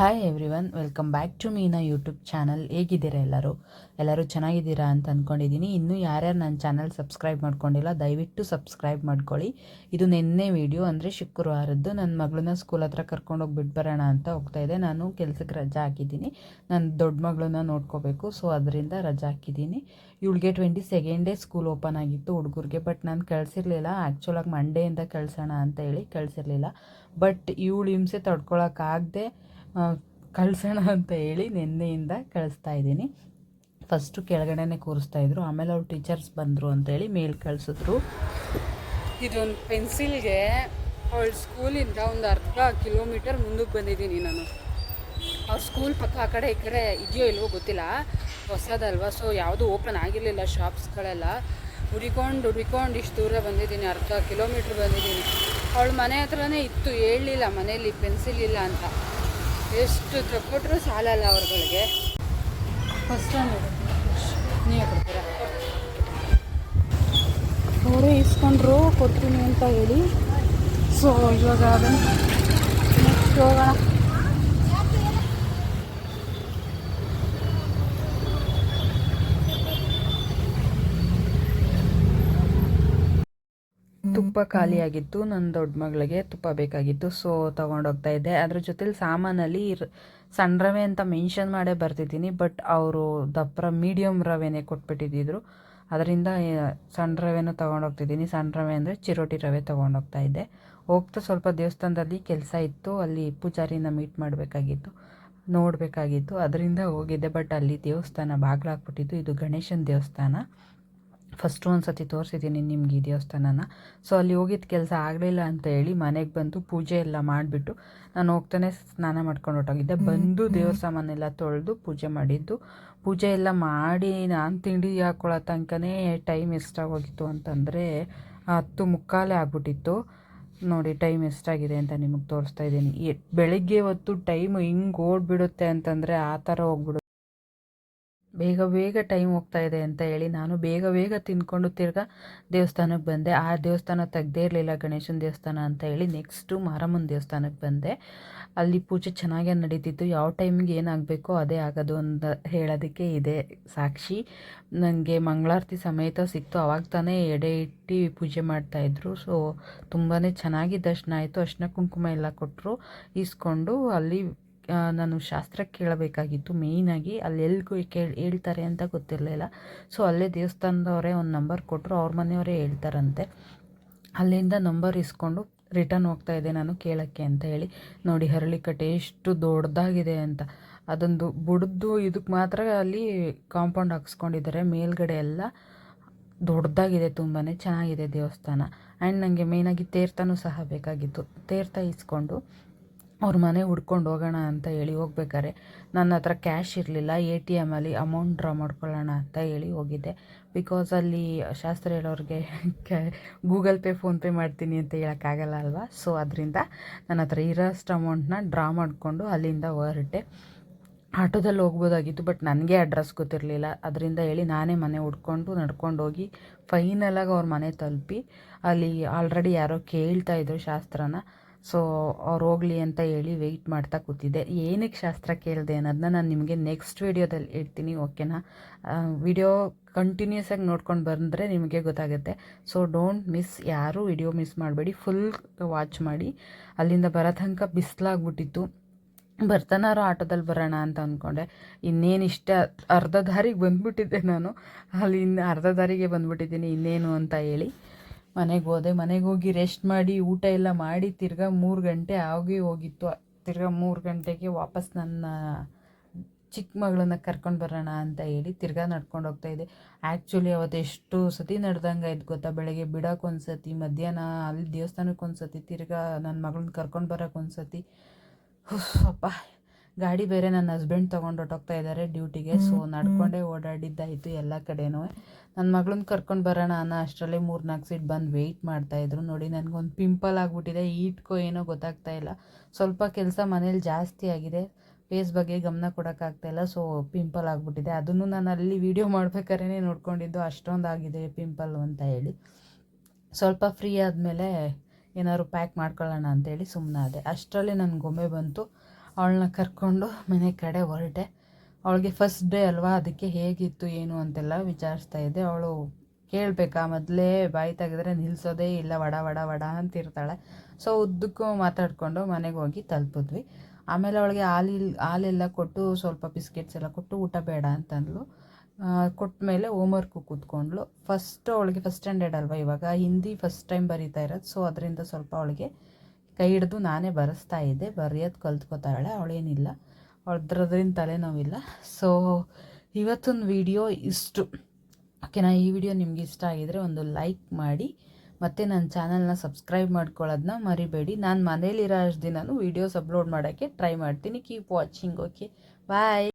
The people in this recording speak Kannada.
Hi everyone welcome back to Meena YouTube channel ಹೇಗಿದ್ದೀರಾ ಎಲ್ಲರೂ? ಎಲ್ಲರೂ ಚೆನ್ನಾಗಿದ್ದೀರಾ ಅಂತ ಅಂದ್ಕೊಂಡಿದ್ದೀನಿ ಇನ್ನೂ ಯಾರ್ಯಾರು ನನ್ನ ಚಾನಲ್ ಸಬ್ಸ್ಕ್ರೈಬ್ ಮಾಡ್ಕೊಂಡಿಲ್ಲ, ದಯವಿಟ್ಟು ಸಬ್ಸ್ಕ್ರೈಬ್ ಮಾಡ್ಕೊಳ್ಳಿ. ಇದು ನಿನ್ನೆ ವಿಡಿಯೋ ಅಂದರೆ ಶುಕ್ರವಾರದ್ದು. ನನ್ನ ಮಗಳನ್ನ ಸ್ಕೂಲ್ ಹತ್ರ ಕರ್ಕೊಂಡೋಗಿ ಬಿಟ್ಟು ಬರೋಣ ಅಂತ ಹೋಗ್ತಾ ಇದೆ. ನಾನು ಕೆಲಸಕ್ಕೆ ರಜಾ ಹಾಕಿದ್ದೀನಿ. ನನ್ನ ದೊಡ್ಡ ಮಗಳನ್ನ ನೋಡ್ಕೋಬೇಕು ಸೊ ಅದರಿಂದ ರಜಾ ಹಾಕಿದ್ದೀನಿ. ಇವಳಿಗೆ twenty second day school open ಆಗಿತ್ತು ಹುಡುಗರಿಗೆ ಬಟ್ ನಾನು ಕಳಿಸಿರ್ಲಿಲ್ಲ ಆ್ಯಕ್ಚುಲಾಗಿ ಮಂಡೆಯಿಂದ ಕಳ್ಸೋಣ ಅಂತ ಹೇಳಿ ಕಳಿಸಿರ್ಲಿಲ್ಲ ಬಟ್ ಇವಳು ಹಿಂಸೆ ತಡ್ಕೊಳಕ್ಕಾಗದೆ ಕಳ್ಸೋಣ ಅಂತ ಹೇಳಿ ನಿನ್ನೆಯಿಂದ ಕಳಿಸ್ತಾ ಇದ್ದೀನಿ. ಫಸ್ಟು ಕೆಳಗಡೆನೆ ಕೂರಿಸ್ತಾ ಇದ್ರು. ಆಮೇಲೆ ಅವ್ರು ಟೀಚರ್ಸ್ ಬಂದರು ಅಂತೇಳಿ ಮೇಲ್ ಕಳಿಸಿದ್ರು. ಇದೊಂದು ಪೆನ್ಸಿಲ್ಗೆ ಅವಳ ಸ್ಕೂಲಿಂದ ಒಂದು ಅರ್ಧ ಕಿಲೋಮೀಟರ್ ಮುಂದಕ್ಕೆ ಬಂದಿದ್ದೀನಿ ನಾನು. ಅವ್ರ ಸ್ಕೂಲ್ ಪಕ್ಕ ಆ ಕಡೆ ಈ ಕಡೆ ಇದೆಯೋ ಇಲ್ವೋ ಗೊತ್ತಿಲ್ಲ. ಹೊಸದಲ್ವ? ಸೊ ಯಾವುದೂ ಓಪನ್ ಆಗಿರಲಿಲ್ಲ ಶಾಪ್ಸ್ಗಳೆಲ್ಲ ಹುಡಿಕೊಂಡು ಹುಡಿಕೊಂಡು ಇಷ್ಟು ದೂರ ಬಂದಿದ್ದೀನಿ. ಅರ್ಧ ಕಿಲೋಮೀಟ್ರ್ ಬಂದಿದ್ದೀನಿ. ಅವಳ ಮನೆ ಹತ್ರನೇ ಇತ್ತು. ಹೇಳಲಿಲ್ಲ ಮನೇಲಿ ಪೆನ್ಸಿಲ್ ಇಲ್ಲ ಅಂತ. ಎಷ್ಟು ಕೊಟ್ಟರು ಸಾಲಲ್ಲ ಅವ್ರಗಳಿಗೆ. ಫಸ್ಟ್ ನೀವು ಅವರೇ ಇಸ್ಕೊಂಡ್ರು, ಕೊಡ್ತೀನಿ ಅಂತ ಹೇಳಿ. ಸೊ ಇವಾಗ ಅದನ್ನು ನೆಕ್ಸ್ಟ್ ಹೋಗೋಣ. ತುಪ್ಪ ಖಾಲಿಯಾಗಿತ್ತು. ನನ್ನ ದೊಡ್ಡ ಮಗಳಿಗೆ ತುಪ್ಪ ಬೇಕಾಗಿತ್ತು. ಸೊ ತೊಗೊಂಡೋಗ್ತಾ ಇದ್ದೆ. ಅದ್ರ ಜೊತೆಲಿ ಸಾಮಾನಲ್ಲಿ ಸಣ್ಣ ರವೆ ಅಂತ ಮೆನ್ಷನ್ ಮಾಡೇ ಬರ್ತಿದ್ದೀನಿ. ಬಟ್ ಅವರು ದಪ್ಪ ಮೀಡಿಯಮ್ ರವೆನೇ ಕೊಟ್ಬಿಟ್ಟಿದ್ದಿದ್ರು ಅದರಿಂದ ಸಣ್ಣ ರವೆನೂ ತೊಗೊಂಡೋಗ್ತಿದ್ದೀನಿ. ಸಣ್ಣ ರವೆ ಅಂದರೆ ಚಿರೋಟಿ ರವೆ ತೊಗೊಂಡೋಗ್ತಾ ಇದ್ದೆ. ಹೋಗ್ತಾ ಸ್ವಲ್ಪ ದೇವಸ್ಥಾನದಲ್ಲಿ ಕೆಲಸ ಇತ್ತು. ಅಲ್ಲಿ ಪೂಜಾರಿನ ಮೀಟ್ ಮಾಡಬೇಕಾಗಿತ್ತು. ನೋಡಬೇಕಾಗಿತ್ತು. ಅದರಿಂದ ಹೋಗಿದ್ದೆ. ಬಟ್ ಅಲ್ಲಿ ದೇವಸ್ಥಾನ ಬಾಗಿಲಾಗ್ಬಿಟ್ಟಿದ್ದು ಇದು ಗಣೇಶನ ದೇವಸ್ಥಾನ. ಫಸ್ಟು ಒಂದು ಸತಿ ತೋರಿಸಿದ್ದೀನಿ ನಿಮ್ಗೆ ಈ ದೇವಸ್ಥಾನನ. ಸೊ ಅಲ್ಲಿ ಹೋಗಿದ್ದ ಕೆಲಸ ಆಗಲಿಲ್ಲ ಅಂತ ಹೇಳಿ ಮನೆಗೆ ಬಂದು ಪೂಜೆ ಎಲ್ಲ ಮಾಡಿಬಿಟ್ಟು ನಾನು ಹೋಗ್ತಾನೆ ಸ್ನಾನ ಮಾಡ್ಕೊಂಡು ಹೊಟ್ಟೋಗಿದ್ದೆ ಬಂದು ದೇವ್ರ ಸಾಮಾನೆಲ್ಲ ತೊಳೆದು ಪೂಜೆ ಮಾಡಿದ್ದು. ಪೂಜೆ ಎಲ್ಲ ಮಾಡಿ ನಾನು ತಿಂಡಿ ಹಾಕೊಳ್ಳೋ ತನಕನೇ ಟೈಮ್ ಎಷ್ಟಾಗೋಗಿತ್ತು ಅಂತಂದರೆ ಹತ್ತು ಮುಕ್ಕಾಲೇ ಆಗ್ಬಿಟ್ಟಿತ್ತು. ನೋಡಿ ಟೈಮ್ ಎಷ್ಟಾಗಿದೆ ಅಂತ ನಿಮಗೆ ತೋರಿಸ್ತಾ ಇದ್ದೀನಿ. ಬೆಳಿಗ್ಗೆ ಬೆಳಗ್ಗೆ ಹೊತ್ತು ಟೈಮ್ ಹಿಂಗೆ ಓಡ್ಬಿಡುತ್ತೆ ಅಂತಂದರೆ ಆ ಥರ ಹೋಗ್ಬಿಡುತ್ತೆ. ಬೇಗ ಬೇಗ ಟೈಮ್ ಹೋಗ್ತಾ ಇದೆ ಅಂತ ಹೇಳಿ ನಾನು ಬೇಗ ಬೇಗ ತಿಂದ್ಕೊಂಡು ತಿರ್ಗಾ ದೇವಸ್ಥಾನಕ್ಕೆ ಬಂದೆ. ಆ ದೇವಸ್ಥಾನ ತೆಗ್ದೇ ಇರಲಿಲ್ಲ ಗಣೇಶನ ದೇವಸ್ಥಾನ ಅಂತ ಹೇಳಿ ನೆಕ್ಸ್ಟು ಮಾರಮ್ಮನ ದೇವಸ್ಥಾನಕ್ಕೆ ಬಂದೆ. ಅಲ್ಲಿ ಪೂಜೆ ಚೆನ್ನಾಗೇ ನಡೀತಿತ್ತು. ಯಾವ ಟೈಮಿಗೆ ಏನಾಗಬೇಕೋ ಅದೇ ಆಗೋದು ಅಂತ ಹೇಳೋದಕ್ಕೆ ಇದೆ ಸಾಕ್ಷಿ. ನನಗೆ ಮಂಗಳಾರತಿ ಸಮೇತ ಸಿಕ್ತು. ಅವಾಗ ತಾನೇ ಎಡೆ ಇಟ್ಟು ಪೂಜೆ ಮಾಡ್ತಾಯಿದ್ರು ಸೊ ತುಂಬಾ ಚೆನ್ನಾಗಿ ದರ್ಶನ ಆಯಿತು. ಅರ್ಶಿನ ಕುಂಕುಮ ಎಲ್ಲ ಕೊಟ್ಟರು ಈಸ್ಕೊಂಡು ಅಲ್ಲಿ ನಾನು ಶಾಸ್ತ್ರ ಕೇಳಬೇಕಾಗಿತ್ತು ಮೇಯ್ನಾಗಿ ಅಲ್ಲಿ ಎಲ್ಲಿಗೂ ಕೇಳಿ, ಹೇಳ್ತಾರೆ ಅಂತ ಗೊತ್ತಿರಲಿಲ್ಲ. ಸೊ ಅಲ್ಲೇ ದೇವಸ್ಥಾನದವರೇ ಒಂದು ನಂಬರ್ ಕೊಟ್ಟರು ಅವ್ರ ಮನೆಯವರೇ ಹೇಳ್ತಾರಂತೆ. ಅಲ್ಲಿಂದ ನಂಬರ್ ಇಸ್ಕೊಂಡು ರಿಟರ್ನ್ ಹೋಗ್ತಾ ಇದ್ದೆ ನಾನು ಕೇಳೋಕ್ಕೆ ಅಂತ ಹೇಳಿ. ನೋಡಿ, ಹರಳಿಕಟ್ಟೆ ಎಷ್ಟು ದೊಡ್ಡದಾಗಿದೆ ಅಂತ. ಅದೊಂದು ಬುಡದ್ದು ಇದಕ್ಕೆ ಮಾತ್ರ ಅಲ್ಲಿ ಕಾಂಪೌಂಡ್ ಹಾಕ್ಸ್ಕೊಂಡಿದ್ದಾರೆ. ಮೇಲ್ಗಡೆ ಎಲ್ಲ ದೊಡ್ಡದಾಗಿದೆ ತುಂಬಾ ಚೆನ್ನಾಗಿದೆ ದೇವಸ್ಥಾನ. ಆ್ಯಂಡ್ ನನಗೆ ಮೇಯ್ನಾಗಿ ತೀರ್ಥನೂ ಸಹ ಬೇಕಾಗಿತ್ತು ತೀರ್ಥ ಇಸ್ಕೊಂಡು ಅವ್ರ ಮನೆ ಹುಡ್ಕೊಂಡು ಹೋಗೋಣ ಅಂತ ಹೇಳಿ ಹೋಗ್ಬೇಕಾದ್ರೆ ನನ್ನ ಹತ್ರ ಕ್ಯಾಶ್ ಇರಲಿಲ್ಲ ಎ ಟಿ ಎಮಲ್ಲಿ ಅಮೌಂಟ್ ಡ್ರಾ ಮಾಡ್ಕೊಳ್ಳೋಣ ಅಂತ ಹೇಳಿ ಹೋಗಿದ್ದೆ. ಬಿಕಾಸ್ ಅಲ್ಲಿ ಶಾಸ್ತ್ರ ಹೇಳೋರಿಗೆ ಗೂಗಲ್ ಪೇ ಫೋನ್ಪೇ ಮಾಡ್ತೀನಿ ಅಂತ ಹೇಳೋಕ್ಕಾಗಲ್ಲ ಅಲ್ವಾ? ಸೊ ಅದರಿಂದ ನನ್ನ ಹತ್ರ ಇರೋಷ್ಟು ಅಮೌಂಟ್ನ ಡ್ರಾ ಮಾಡಿಕೊಂಡು ಅಲ್ಲಿಂದ ಹೊರಟೆ. ಆಟೋದಲ್ಲಿ ಹೋಗ್ಬೋದಾಗಿತ್ತು ಬಟ್ ನನಗೆ ಅಡ್ರೆಸ್ ಗೊತ್ತಿರಲಿಲ್ಲ. ಅದರಿಂದ ಹೇಳಿ ನಾನೇ ಮನೆ ಹುಡ್ಕೊಂಡು ನಡ್ಕೊಂಡು ಹೋಗಿ ಫೈನಲಾಗಿ ಅವ್ರ ಮನೆ ತಲುಪಿ ಅಲ್ಲಿ ಆಲ್ರೆಡಿ ಯಾರೋ ಕೇಳ್ತಾ ಇದ್ರು ಶಾಸ್ತ್ರನ. ಸೊ ಅವ್ರು ಹೋಗಲಿ ಅಂತ ಹೇಳಿ ವೆಯ್ಟ್ ಮಾಡ್ತಾ ಕೂತಿದ್ದೆ. ಏನಕ್ಕೆ ಶಾಸ್ತ್ರ ಕೇಳಿದೆ ಅನ್ನೋದನ್ನ ನಾನು ನಿಮಗೆ ನೆಕ್ಸ್ಟ್ ವೀಡಿಯೋದಲ್ಲಿ ಹೇಳ್ತೀನಿ ಓಕೆನಾ ವಿಡಿಯೋ ಕಂಟಿನ್ಯೂಸ್ ಆಗಿ ನೋಡ್ಕೊಂಡು ಬಂದರೆ ನಿಮಗೆ ಗೊತ್ತಾಗುತ್ತೆ. ಸೊ ಡೋಂಟ್ ಮಿಸ್ ಯಾರೂ ವಿಡಿಯೋ ಮಿಸ್ ಮಾಡಬೇಡಿ. ಫುಲ್ ವಾಚ್ ಮಾಡಿ. ಅಲ್ಲಿಂದ ಬರೋ ತನಕ ಬಿಸಿಲಾಗ್ಬಿಟ್ಟಿತ್ತು. ಬರ್ತಾನಾರೋ ಆಟೋದಲ್ಲಿ ಬರೋಣ ಅಂತ ಅಂದ್ಕೊಂಡೆ ಇನ್ನೇನು ಇಷ್ಟ, ಅರ್ಧ ದಾರಿಗೆ ಬಂದ್ಬಿಟ್ಟಿದ್ದೆ ನಾನು. ಅಲ್ಲಿ ಇನ್ನು ಅರ್ಧ ದಾರಿಗೆ ಬಂದ್ಬಿಟ್ಟಿದ್ದೀನಿ ಇನ್ನೇನು ಅಂತ ಹೇಳಿ. ಮನೆಗೆ ಹೋದೆ. ಮನೆಗೆ ಹೋಗಿ ರೆಸ್ಟ್ ಮಾಡಿ, ಊಟ ಎಲ್ಲ ಮಾಡಿ ತಿರ್ಗಾ ಮೂರು ಗಂಟೆ ಆಗಿ ಹೋಗಿತ್ತು. ತಿರ್ಗಾ ಮೂರು ಗಂಟೆಗೆ ವಾಪಸ್ ನನ್ನ ಚಿಕ್ಕ ಮಗಳನ್ನ ಕರ್ಕೊಂಡು ಬರೋಣ ಅಂತ ಹೇಳಿ ತಿರ್ಗಾ ನಡ್ಕೊಂಡು ಹೋಗ್ತಾ ಇದ್ದೆ. ಆ್ಯಕ್ಚುಲಿ ಅವತ್ತು ಎಷ್ಟು ಸತಿ ನಡ್ದಂಗೆ ಆಯ್ತು ಗೊತ್ತಾ? ಬೆಳಗ್ಗೆ ಬಿಡೋಕೆ ಒಂದು ಸತಿ, ಮಧ್ಯಾಹ್ನ ಅಲ್ಲಿ ದೇವಸ್ಥಾನಕ್ಕೆ ಒಂದು ಸತಿ, ತಿರ್ಗಾ ನನ್ನ ಮಗಳನ್ನ ಕರ್ಕೊಂಡು ಬರೋಕೆ ಒಂದು ಸತಿ. ಅಪ್ಪ ಗಾಡಿ ಬೇರೆ ನನ್ನ ಹಸ್ಬೆಂಡ್ ತೊಗೊಂಡು ಹೊಟ್ಟೋಗ್ತಾ ಇದ್ದಾರೆ ಡ್ಯೂಟಿಗೆ ಸೊ ನಡ್ಕೊಂಡೇ ಓಡಾಡಿದ್ದಾಯಿತು ಎಲ್ಲ ಕಡೆನೂ. ನನ್ನ ಮಗಳನ್ನ ಕರ್ಕೊಂಡು ಬರೋಣ ಅನ್ನೋ ಅಷ್ಟರಲ್ಲೇ ಮೂರು ನಾಲ್ಕು ಸೀಟ್ ಬಂದು ವೆಯ್ಟ್ ಮಾಡ್ತಾಯಿದ್ರು ನೋಡಿ ನನಗೊಂದು ಪಿಂಪಲ್ ಆಗಿಬಿಟ್ಟಿದೆ. ಈಟ್ಕೋ ಏನೋ ಗೊತ್ತಾಗ್ತಾ ಇಲ್ಲ. ಸ್ವಲ್ಪ ಕೆಲಸ ಮನೇಲಿ ಜಾಸ್ತಿ ಆಗಿದೆ. ಫೇಸ್ ಬಗ್ಗೆ ಗಮನ ಕೊಡೋಕ್ಕಾಗ್ತಾಯಿಲ್ಲ ಸೊ ಪಿಂಪಲ್ ಆಗಿಬಿಟ್ಟಿದೆ. ಅದನ್ನು ನಾನು ಅಲ್ಲಿ ವೀಡಿಯೋ ಮಾಡ್ಬೇಕಾದ್ರೆ ನೋಡ್ಕೊಂಡಿದ್ದು. ಅಷ್ಟೊಂದು ಆಗಿದೆ ಪಿಂಪಲ್ ಅಂತ ಹೇಳಿ. ಸ್ವಲ್ಪ ಫ್ರೀ ಆದಮೇಲೆ ಏನಾದ್ರು ಪ್ಯಾಕ್ ಮಾಡ್ಕೊಳ್ಳೋಣ ಅಂತೇಳಿ ಸುಮ್ಮನಾದೆ ಅಷ್ಟರಲ್ಲಿ ಗೊಂಬೆ ಬಂತು. ಅವಳನ್ನ ಕರ್ಕೊಂಡು ಮನೆ ಕಡೆ ಹೊರಟೆ. ಅವಳಿಗೆ ಫಸ್ಟ್ ಡೇ ಅಲ್ವಾ, ಅದಕ್ಕೆ ಹೇಗಿತ್ತು, ಏನು ಅಂತೆಲ್ಲ ವಿಚಾರಿಸ್ತಾ ಇದ್ದೆ. ಅವಳು ಕೇಳಬೇಕಾ, ಮೊದಲೇ ಬಾಯಿ ತೆಗೆದ್ರೆ ನಿಲ್ಲಿಸೋದೇ ಇಲ್ಲ, ವಡ ವಡ ವಡ ಅಂತಿರ್ತಾಳೆ ಸೊ ಉದ್ದಕ್ಕೂ ಮಾತಾಡಿಕೊಂಡು ಮನೆಗೆ ಹೋಗಿ ತಲುಪಿದ್ವಿ. ಆಮೇಲೆ ಅವಳಿಗೆ ಹಾಲಿಲ್ ಹಾಲೆಲ್ಲ ಕೊಟ್ಟು, ಸ್ವಲ್ಪ ಬಿಸ್ಕೆಟ್ಸ್ ಎಲ್ಲ ಕೊಟ್ಟು, ಊಟ ಬೇಡ ಅಂತಂದ್ಲು. ಕೊಟ್ಟ ಮೇಲೆ ಹೋಮ್ವರ್ಕು ಕೂತ್ಕೊಂಡ್ಳು. ಫಸ್ಟ್ ಅವಳಿಗೆ ಫಸ್ಟ್ ಸ್ಟ್ಯಾಂಡರ್ಡ್ ಅಲ್ವಾ ಇವಾಗ. ಹಿಂದಿ ಫಸ್ಟ್ ಟೈಮ್ ಬರೀತಾ ಇರೋದು. ಸೊ ಅದರಿಂದ ಸ್ವಲ್ಪ ಅವಳಿಗೆ ಕೈ ಹಿಡಿದು ನಾನೇ ಬರೆಸ್ತಾ ಇದ್ದೆ. ಬರೆಯೋದು ಕಲ್ತ್ಕೋತಾಳೆ. ಅವಳೇನಿಲ್ಲ. ಅವಳದ್ರದ್ರಿಂದ ತಲೆನೋವಿಲ್ಲ. ಸೊ ಇವತ್ತಿನ ವಿಡಿಯೋ ಇಷ್ಟು. ಓಕೆನಾ ಈ ವಿಡಿಯೋ ನಿಮ್ಗೆ ಇಷ್ಟ ಆಗಿದ್ರೆ ಒಂದು ಲೈಕ್ ಮಾಡಿ. ಮತ್ತು ನನ್ನ ಚಾನಲ್ನ ಸಬ್ಸ್ಕ್ರೈಬ್ ಮಾಡ್ಕೊಳ್ಳೋದನ್ನ ಮರಿಬೇಡಿ. ನಾನು ಮನೇಲಿರೋ ಅಷ್ಟು ದಿನವೂ ವೀಡಿಯೋಸ್ ಅಪ್ಲೋಡ್ ಮಾಡೋಕ್ಕೆ ಟ್ರೈ ಮಾಡ್ತೀನಿ. Keep watching okay bye